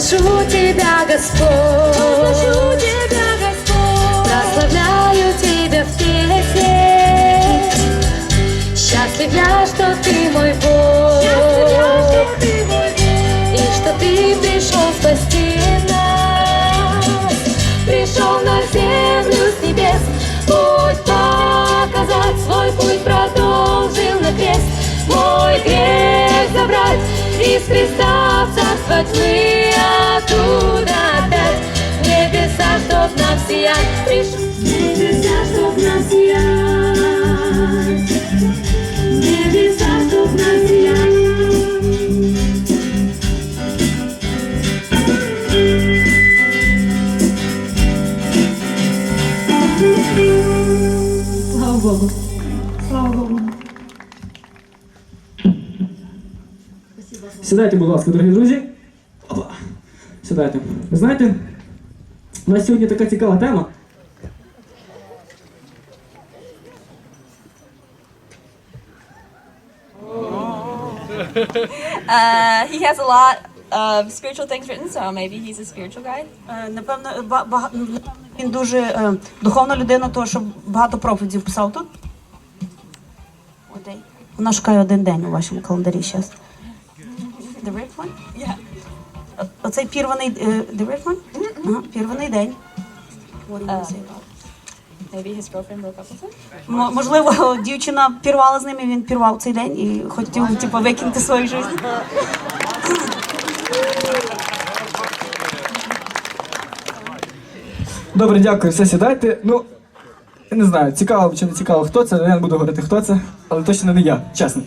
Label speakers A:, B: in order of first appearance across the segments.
A: Превозношу тебя, Господь.
B: Возношу тебя, Господь.
A: Прославляю тебя в песне. Счастлив я, что ты мой Бог.
B: Я, что ты мой Бог.
A: И что ты пришел спасти нас. Пришел на землю с небес. Путь показать, свой путь продолжил на крест. Мой грех забрать, из Христа в царство тьмы оттуда опять. В Небеса, чтоб нам сиять, пришел. В Небеса, чтоб нам сиять. Небеса, чтоб нам сиять.
C: Слава Богу. Слава Богу.
D: Сідайте, будь ласка, дорогі друзі. Сідайте. Ви знаєте, у нас сьогодні така цікава тема.
E: Uh, he has a lot of spiritual things written, so maybe he's a spiritual guide.
C: Е, Напевно, ба- бага- напевно, він дуже е, духовна людина, тому що багато проповідів писав тут. Вона шукає один день у вашому календарі зараз. Оцей пірваний, е, the red one? Ага, пірваний день. It?
E: Maybe his girlfriend broke up with him.
C: Можливо, дівчина пірвала з ним, і він пірвав цей день і хотів типу, викинути свою життя.
D: Добре, дякую, все сідайте. Ну, я не знаю, цікаво чи не цікаво, хто це, але я не буду говорити, хто це, але точно не я, чесно.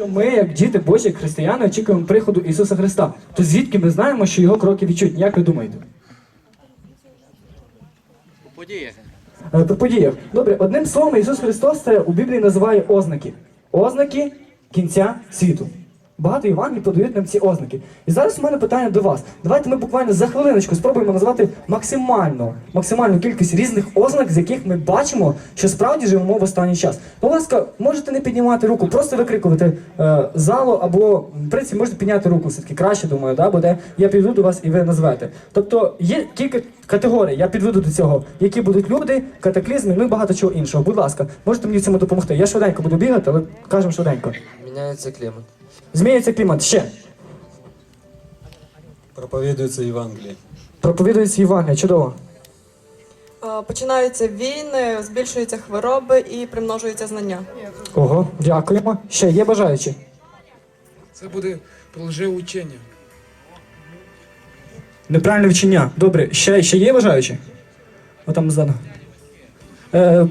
D: Що ми, як діти Божі, християни, очікуємо приходу Ісуса Христа. То звідки ми знаємо, що його кроки відчутні? Як ви думаєте?
F: подіях.
D: Е, По подіях. Добре, одним словом, Ісус Христос це у Біблії називає ознаки. Ознаки кінця світу. Багато Євангелій подають нам ці ознаки. І зараз у мене питання до вас. Давайте ми буквально за хвилиночку спробуємо назвати максимальну, максимальну кількість різних ознак, з яких ми бачимо, що справді живемо в останній час. Будь ласка, можете не піднімати руку, просто викрикувати е, залу, або в принципі можете підняти руку все-таки краще, думаю, да, буде. Я підведу до вас і ви назвете. Тобто є кілька категорій, я підведу до цього, які будуть люди, катаклізми, ну і багато чого іншого. Будь ласка, можете мені в цьому допомогти. Я швиденько буду бігати, але кажемо швиденько.
G: Міняється клімат.
D: Змінюється клімат ще.
H: Проповідується Євангеліє.
D: Проповідується Євангелія, чудово.
I: Починаються війни, збільшуються хвороби і примножуються знання.
D: Ого, дякуємо. Ще є бажаючі.
J: Це буде лжеучення.
D: Неправильне вчення. Добре, ще, ще є бажаючі? Отам ззаду. Е,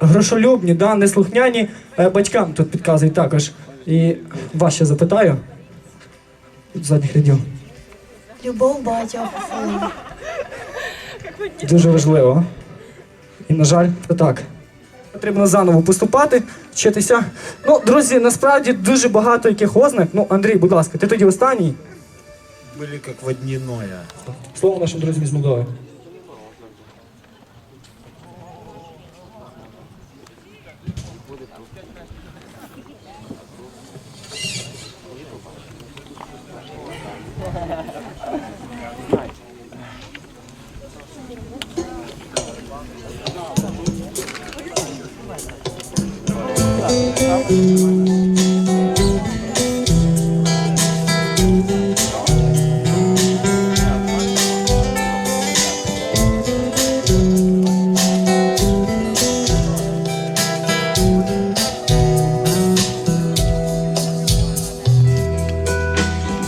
D: грошолюбні, да, неслухняні е, батькам тут підказують також. І вас ще запитаю. З задніх рядів.
C: Любов батька.
D: Дуже важливо. І, на жаль, це так. Потрібно заново поступати, вчитися. Ну, друзі, насправді дуже багато яких ознак. Ну, Андрій, будь ласка, ти тоді останній.
H: Були як водяное.
D: Слово нашим друзям з Молдови.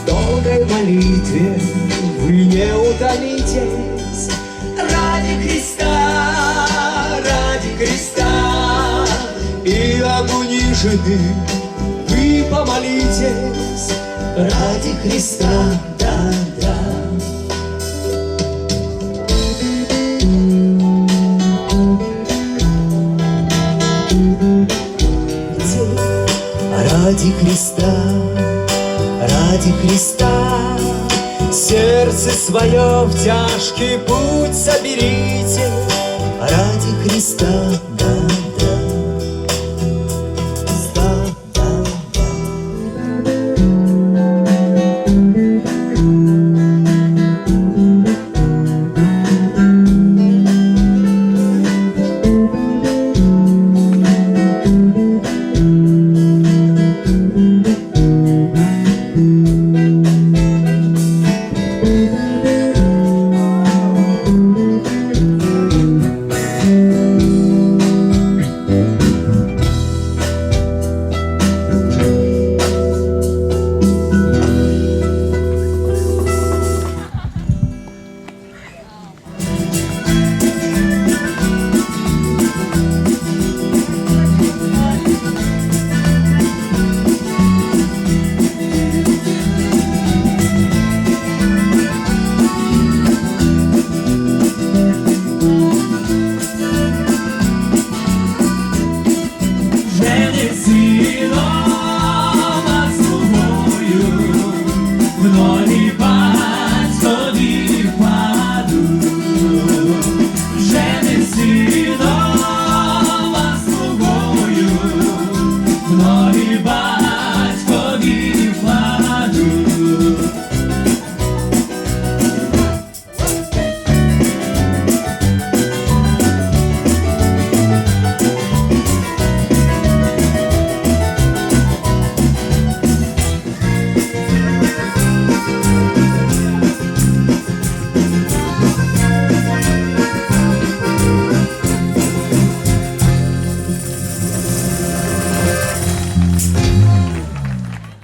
K: Долгой молитве вы не утомитесь. Ради Христа, ради Христа униженных вы помолитесь ради Христа, да, да. Ради Христа, ради Христа Сердце свое в тяжкий путь соберите Ради Христа, да.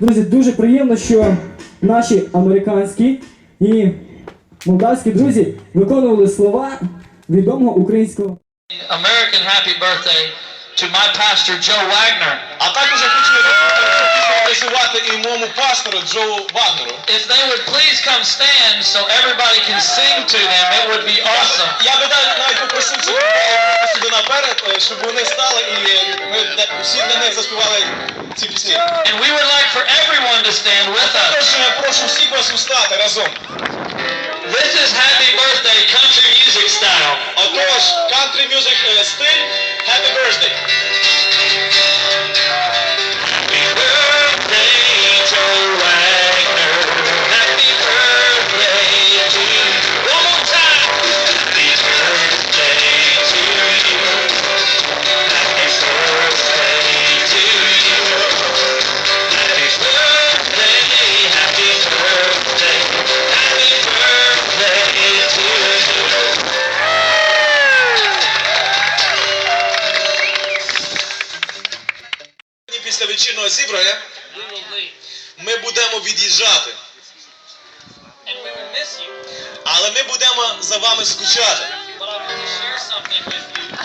D: Друзі, дуже приємно, що наші американські і молдавські друзі виконували слова відомого українського.
L: American happy birthday to my pastor Joe Wagner.
M: А також я хочу презентувати і моєму пастору Джоу Вагнеру.
L: If they would please come stand so everybody can sing to them, it would be awesome.
M: Я би навіть навіть попросив наперед, е, щоб вони е, ми для- всі для них заспівали ці пісні.
L: And we would like for everyone to stand with
M: Також
L: us.
M: е, прошу всіх вас устати разом.
L: This is happy birthday country music style.
M: Отож, country music е, стиль Happy Birthday.
L: Happy birthday, Joe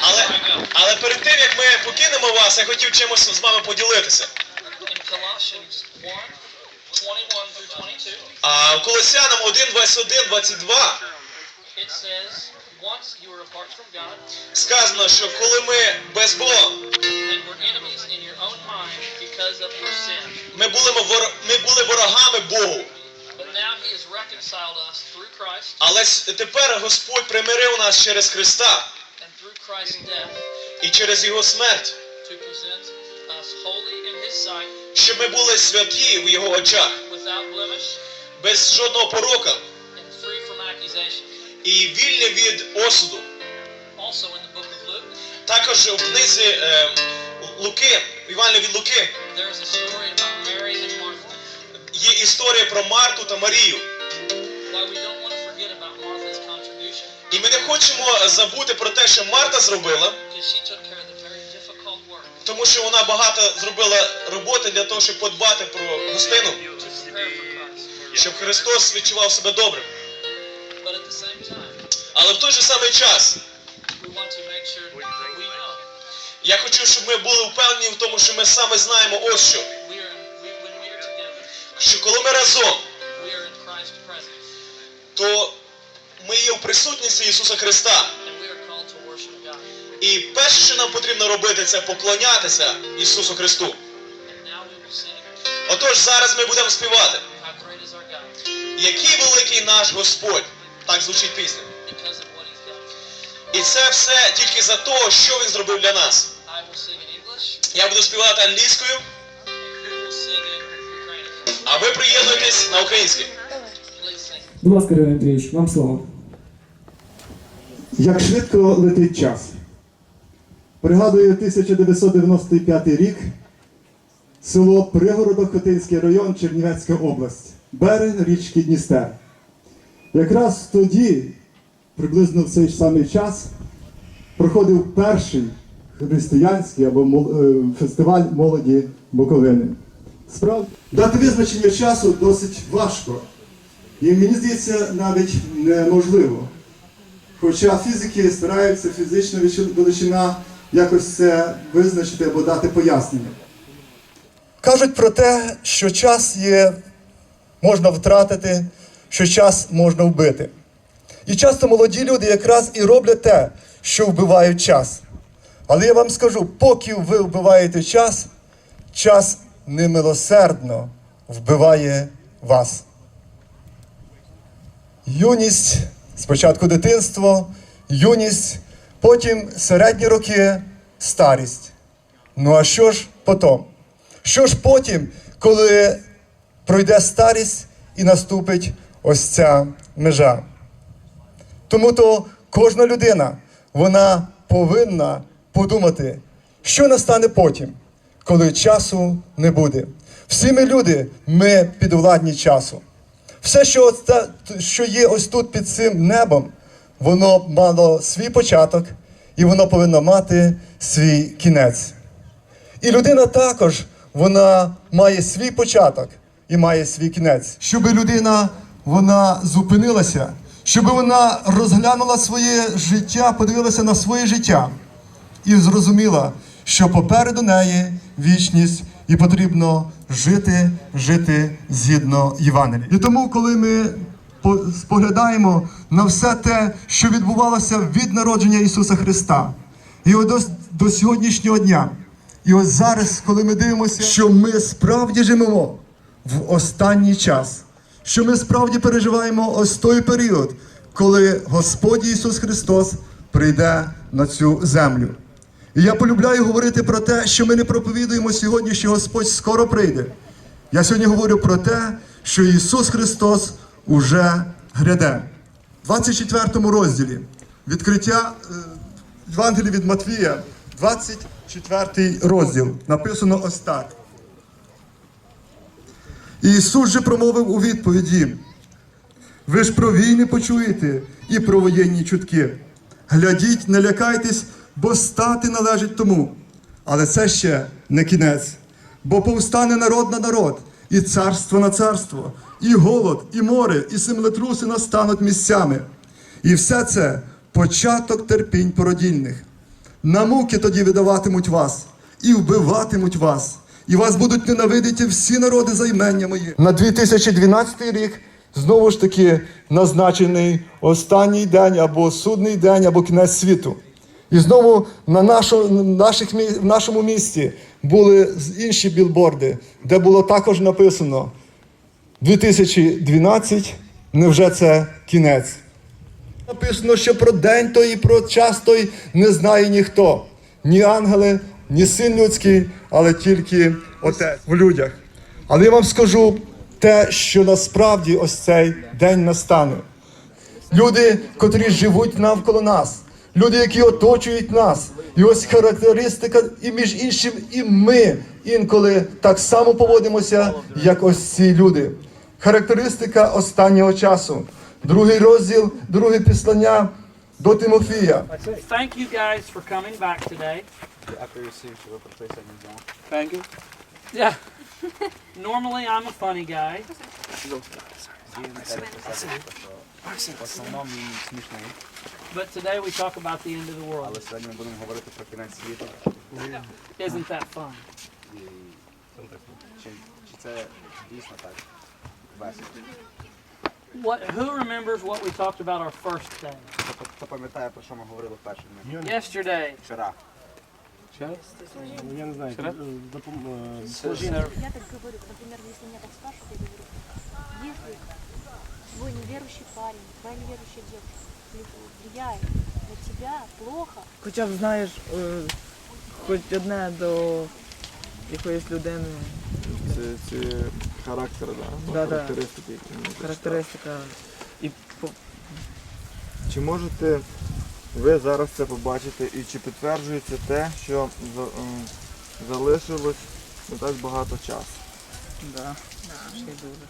M: Але, але перед тим як ми покинемо вас, я хотів чимось з вами поділитися.
L: In Colossians 1, 21 through 22,
M: А Колосянам 1, 21, 22
L: it says, Once you were apart from God
M: сказано, що коли ми без Бога, ми були, вор- ми були ворогами Богу. Але тепер Господь примирив нас через Христа і через Його смерть, щоб ми були святі в Його очах, без жодного порока і вільні від осуду. Також в книзі е, Луки, Івана від Луки, є історія про Марту та Марію. І ми не хочемо забути про те, що Марта зробила, тому що вона багато зробила роботи для того, щоб подбати про гостину, щоб Христос відчував себе добрим.
L: Time,
M: Але в той же самий час я хочу, щоб ми були впевнені в тому, що ми саме знаємо ось що. Що коли ми разом, то є в присутності Ісуса Христа. І перше, що нам потрібно робити, це поклонятися Ісусу Христу. Отож, зараз ми будемо співати. Який великий наш Господь! Так звучить пісня. І це все тільки за того, що він зробив для нас. Я буду співати англійською, а ви приєднуйтесь на українській.
D: Будь ласка, Андрійович, вам слово.
N: Як швидко летить час. Пригадую 1995 рік, село Пригородок, Хотинський район, Чернівецька область, берег річки Дністер. Якраз тоді, приблизно в цей самий час, проходив перший християнський або е, фестиваль молоді Буковини. Справді, дати визначення часу досить важко. І мені здається, навіть неможливо. Хоча фізики стараються фізична величина якось це визначити або дати пояснення. Кажуть про те, що час є, можна втратити, що час можна вбити. І часто молоді люди якраз і роблять те, що вбивають час. Але я вам скажу, поки ви вбиваєте час, час немилосердно вбиває вас. Юність, спочатку дитинство, юність, потім середні роки, старість. Ну а що ж потім? Що ж потім, коли пройде старість і наступить ось ця межа? Тому то кожна людина вона повинна подумати, що настане потім, коли часу не буде. Всі ми люди, ми підвладні часу. Все, що, та- що є ось тут під цим небом, воно мало свій початок і воно повинно мати свій кінець. І людина також вона має свій початок і має свій кінець. Щоб людина вона зупинилася, щоб вона розглянула своє життя, подивилася на своє життя і зрозуміла, що попереду неї вічність і потрібно жити, жити згідно Євангелії. І тому, коли ми по- споглядаємо на все те, що відбувалося від народження Ісуса Христа, і до, до сьогоднішнього дня, і ось зараз, коли ми дивимося, що ми справді живемо в останній час, що ми справді переживаємо ось той період, коли Господь Ісус Христос прийде на цю землю. І я полюбляю говорити про те, що ми не проповідуємо сьогодні, що Господь скоро прийде. Я сьогодні говорю про те, що Ісус Христос уже гряде. В 24 розділі відкриття е, Євангелія від Матвія, 24 розділ, написано ось так. Ісус же промовив у відповіді: ви ж про війни почуєте і про воєнні чутки. Глядіть, не лякайтесь, бо стати належить тому. Але це ще не кінець. Бо повстане народ на народ, і царство на царство, і голод, і море, і землетруси настануть місцями. І все це початок терпінь породільних. На муки тоді видаватимуть вас, і вбиватимуть вас, і вас будуть ненавидіти всі народи за імення моє. На 2012 рік знову ж таки назначений останній день або судний день, або кінець світу. І знову на нашу, наших, в нашому місті були інші білборди, де було також написано 2012, невже це кінець? Написано, що про день той і про час той не знає ніхто. Ні ангели, ні син людський, але тільки Отець в людях. Але я вам скажу те, що насправді ось цей день настане. Люди, котрі живуть навколо нас, люди, які оточують нас. І ось характеристика, і між іншим, і ми інколи так само поводимося, як ось ці люди. Характеристика останнього часу. Другий розділ, друге післання до Тимофія.
O: Thank you guys for coming back today. Thank you. Yeah. Normally I'm a funny guy. But today we talk about the end of the world. Isn't that fun? What, who remembers what we talked about our first day? Yesterday.
P: Я не знаю,
O: Вчера?
P: служіння.
A: Я так говорю, например, если меня так спрашивают, я говорю, если твой неверующий парень, твоя неверующая девушка Влияет на тебя плохо,
Q: Хоча б знаєш, е, хоч одне до якоїсь людини
P: Це, це характер, да?
Q: Да, да.
P: характеристики. які ми зачитали.
Q: характеристика. І по-
R: Чи можете ви зараз це побачити і чи підтверджується те, що за- ем, залишилось не так багато часу?
Q: да, ще й дуже.